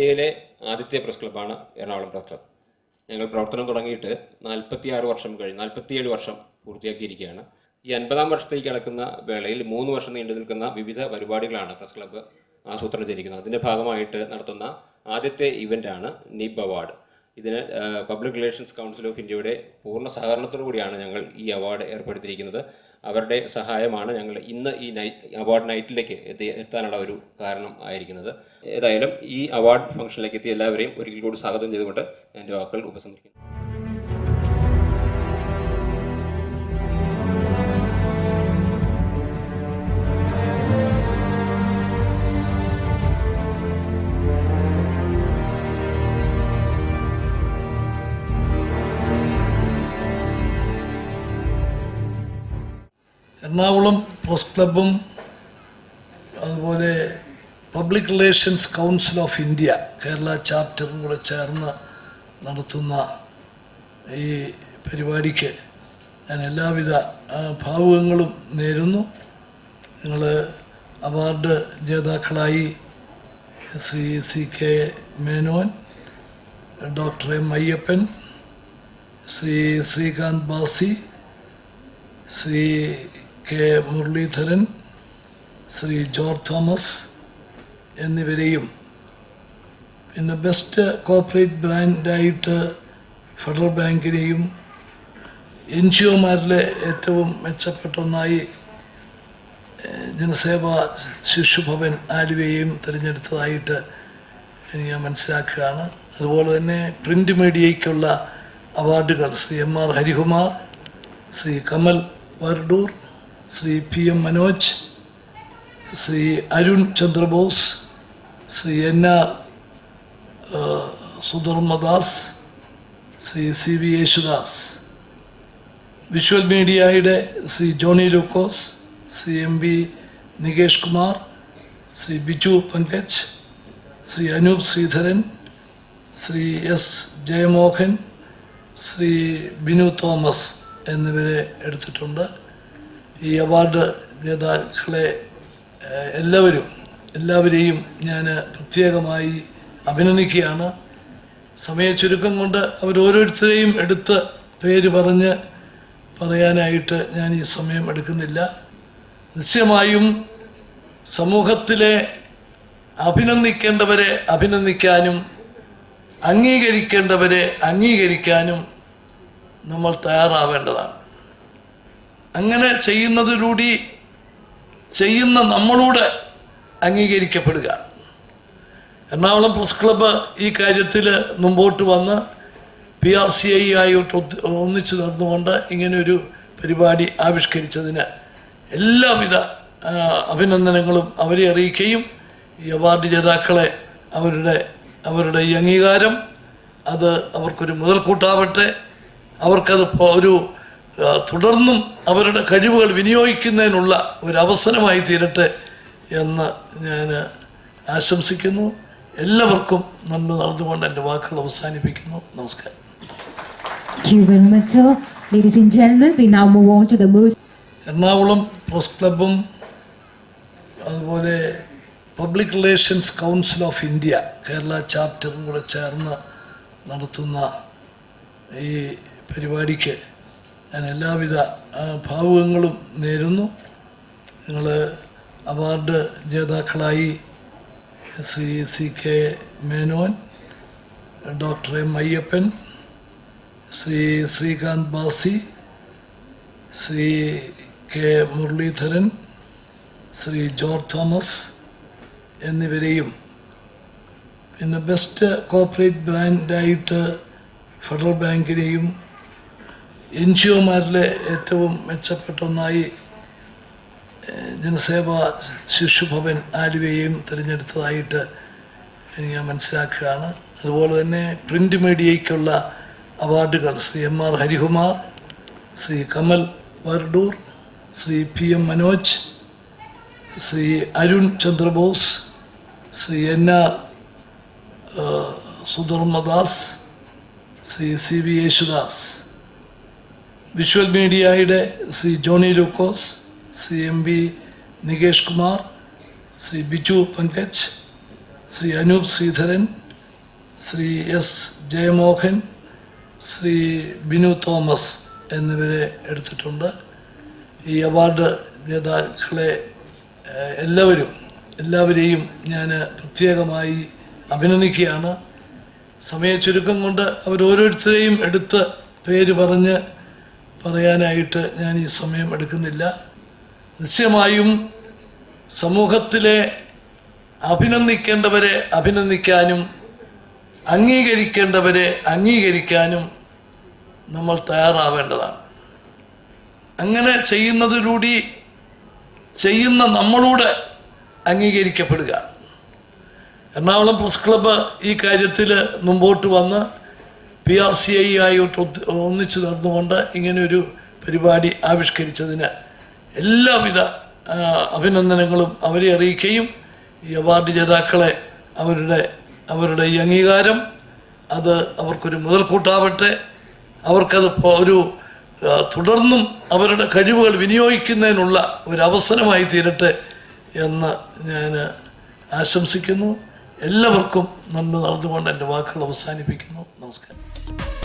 ഇന്ത്യയിലെ ആദ്യത്തെ പ്രസ് ക്ലബ്ബാണ് എറണാകുളം പ്രസ് ക്ലബ്ബ് ഞങ്ങൾ പ്രവർത്തനം തുടങ്ങിയിട്ട് നാൽപ്പത്തിയാറ് വർഷം കഴിഞ്ഞ് നാൽപ്പത്തിയേഴ് വർഷം പൂർത്തിയാക്കിയിരിക്കുകയാണ്. ഈ അൻപതാം വർഷത്തേക്ക് കിടക്കുന്ന വേളയിൽ മൂന്ന് വർഷം നീണ്ടു നിൽക്കുന്ന വിവിധ പരിപാടികളാണ് പ്രസ് ക്ലബ്ബ് ആസൂത്രണം ചെയ്തിരിക്കുന്നത്. അതിന്റെ ഭാഗമായിട്ട് നടത്തുന്ന ആദ്യത്തെ ഇവന്റാണ് നിബ് അവാർഡ്. ഇതിന് പബ്ലിക് റിലേഷൻസ് കൗൺസിൽ ഓഫ് ഇന്ത്യയുടെ പൂർണ സഹകരണത്തോടു കൂടിയാണ് ഞങ്ങൾ ഈ അവാർഡ് ഏർപ്പെടുത്തിയിരിക്കുന്നത്. അവരുടെ സഹായമാണ് ഞങ്ങൾ ഇന്ന് ഈ നൈറ്റ് അവാർഡ് നൈറ്റിലേക്ക് എത്തി എത്താനുള്ള ഒരു കാരണം ആയിരിക്കുന്നത്. ഏതായാലും ഈ അവാർഡ് ഫംഗ്ഷനിലേക്ക് എത്തിയ എല്ലാവരെയും ഒരിക്കൽ കൂടി സ്വാഗതം ചെയ്തുകൊണ്ട് എന്റെ വാക്കുകൾ ഉപസംഹരിക്കുന്നു. എറണാകുളം പ്രസ് ക്ലബും അതുപോലെ public relations council of India Kerala ചാപ്റ്ററും കൂടെ ചേർന്ന് നടത്തുന്ന ഈ പരിപാടിക്ക് ഞാൻ എല്ലാവിധ ഭാവുകങ്ങളും നേരുന്നു. നിങ്ങൾ അവാർഡ് ജേതാക്കളായി Shri C K Menon doctor M Ayyappan Shri Srikanth Basi Shri K Muraleedharan Shri George Thomas എന്നിവരെയും പിന്നെ ബെസ്റ്റ് കോർപ്പറേറ്റ് ബ്രാൻഡായിട്ട് ഫെഡറൽ ബാങ്കിനെയും എൻ ജി ഒമാരിലെ ഏറ്റവും മെച്ചപ്പെട്ട ഒന്നായി ജനസേവാ ശിശുഭവൻ ആലുവയെയും തിരഞ്ഞെടുത്തതായിട്ട് എനിക്ക് ഞാൻ മനസ്സിലാക്കുകയാണ്. അതുപോലെ തന്നെ പ്രിന്റ് മീഡിയയ്ക്കുള്ള അവാർഡുകൾ Shri M R Harikumar Shri Kamal Vardoor Shri P M Manoj Shri Arun Chandrabose Shri N R Sudharmadas Shri C V Yesudas. Visual മീഡിയയുടെ Shri Johnny Lukose Shri M V Nikesh Kumar Shri Biju Pankaj Shri Anoop Sreedharan Shri S Jayamohan Shri Binu Thomas എന്നിവരെ എടുത്തിട്ടുണ്ട്. ഈ award ജേതാക്കളെ എല്ലാവരും എല്ലാവരെയും ഞാൻ പ്രത്യേകമായി അഭിനന്ദിക്കുകയാണ്. സമയ ചുരുക്കം കൊണ്ട് അവരോരോരുത്തരെയും എടുത്ത് പേര് പറഞ്ഞ് പറയാനായിട്ട് ഞാൻ ഈ സമയം എടുക്കുന്നില്ല. നിശ്ചയമായും സമൂഹത്തിലെ അഭിനന്ദിക്കേണ്ടവരെ അഭിനന്ദിക്കാനും അംഗീകരിക്കേണ്ടവരെ അംഗീകരിക്കാനും നമ്മൾ തയ്യാറാവേണ്ടതാണ്. അങ്ങനെ ചെയ്യുന്നതിലൂടെ ചെയ്യുന്ന നമ്മളൂടെ അംഗീകരിക്കപ്പെടുക. എറണാകുളം പ്രസ് ക്ലബ്ബ് ഈ കാര്യത്തിൽ മുമ്പോട്ട് വന്ന് പി ആർ സി ഐ ആയിട്ട് ഒന്നിച്ചു നിന്നുകൊണ്ട് ഇങ്ങനെയൊരു പരിപാടി ആവിഷ്കരിച്ചതിന് എല്ലാവിധ അഭിനന്ദനങ്ങളും അവരെ അറിയിക്കുകയും ഈ അവാർഡ് ജേതാക്കളെ അവരുടെ അവരുടെ ഈ അംഗീകാരം അത് അവർക്കൊരു മുതൽക്കൂട്ടാവട്ടെ. അവർക്കത് ഒരു തുടർന്നും അവരുടെ കഴിവുകൾ വിനിയോഗിക്കുന്നതിനുള്ള ഒരു അവസരമായി തീരട്ടെ എന്ന് ഞാൻ ആശംസിക്കുന്നു. എല്ലാവർക്കും നന്മ നടന്നുകൊണ്ട് എന്റെ വാക്കുകൾ അവസാനിപ്പിക്കുന്നു. നമസ്കാരം. എറണാകുളം പ്രസ് ക്ലബും അതുപോലെ public relations council of India Kerala ചാപ്റ്ററും കൂടെ ചേർന്ന് നടത്തുന്ന ഈ പരിപാടിക്ക് ഞാൻ എല്ലാവിധ ഭാവുകങ്ങളും നേരുന്നു. നിങ്ങൾ അവാർഡ് ജേതാക്കളായി Shri C K Menon doctor M Ayyappan Shri Srikanth Basi Shri K Muraleedharan Shri George Thomas എന്നിവരെയും പിന്നെ ബെസ്റ്റ് കോപ്പറേറ്റ് ബ്രാൻഡായിട്ട് ഫെഡറൽ ബാങ്കിനെയും എൻ ജി ഒമാരിലെ ഏറ്റവും മെച്ചപ്പെട്ട ഒന്നായി ജനസേവ ശിശുഭവൻ ആലുവയെയും തിരഞ്ഞെടുത്തതായിട്ട് എനിക്ക് മനസ്സിലാക്കുകയാണ്. അതുപോലെ തന്നെ പ്രിന്റ് മീഡിയയ്ക്കുള്ള അവാർഡുകൾ Shri M R Harikumar Shri Kamal Vardoor Shri P M Manoj Shri Arun Chandrabose Shri N R Sudharmadas Shri C V Yesudas. Visual മീഡിയയുടെ Shri Johnny Lukose Shri M V Nikesh Kumar Shri Biju Pankaj Shri Anoop Sreedharan Shri S Jayamohan Shri Binu Thomas എന്നിവരെ എടുത്തിട്ടുണ്ട്. ഈ award ജേതാക്കളെ എല്ലാവരും എല്ലാവരെയും ഞാൻ പ്രത്യേകമായി അഭിനന്ദിക്കുകയാണ്. സമയ ചുരുക്കം കൊണ്ട് അവരോരോരുത്തരെയും എടുത്ത് പേര് പറഞ്ഞ് പറയാനായിട്ട് ഞാൻ ഈ സമയം എടുക്കുന്നില്ല. നിശ്ചയമായും സമൂഹത്തിലെ അഭിനന്ദിക്കേണ്ടവരെ അഭിനന്ദിക്കാനും അംഗീകരിക്കേണ്ടവരെ അംഗീകരിക്കാനും നമ്മൾ തയ്യാറാവേണ്ടതാണ്. അങ്ങനെ ചെയ്യുന്നതിലൂടെ ചെയ്യുന്ന നമ്മളൂടെ അംഗീകരിക്കപ്പെടുക. എറണാകുളം പ്രസ് ക്ലബ്ബ് ഈ കാര്യത്തിൽ മുമ്പോട്ട് വന്ന് പി ആർ സി ഐ ആയിട്ട് ഒന്നിച്ചു നടന്നുകൊണ്ട് ഇങ്ങനെയൊരു പരിപാടി ആവിഷ്കരിച്ചതിന് എല്ലാവിധ അഭിനന്ദനങ്ങളും അവരെ അറിയിക്കുകയും ഈ അവാർഡ് ജേതാക്കളെ അവരുടെ അവരുടെ ഈ അംഗീകാരം അത് അവർക്കൊരു മുതൽക്കൂട്ടാവട്ടെ. അവർക്കത് ഒരു തുടർന്നും അവരുടെ കഴിവുകൾ വിനിയോഗിക്കുന്നതിനുള്ള ഒരു അവസരമായി തീരട്ടെ എന്ന് ഞാൻ ആശംസിക്കുന്നു. എല്ലാവർക്കും നന്മ നടന്നുകൊണ്ട് എന്റെ വാക്കുകൾ അവസാനിപ്പിക്കുന്നു. നമസ്കാരം. podcast.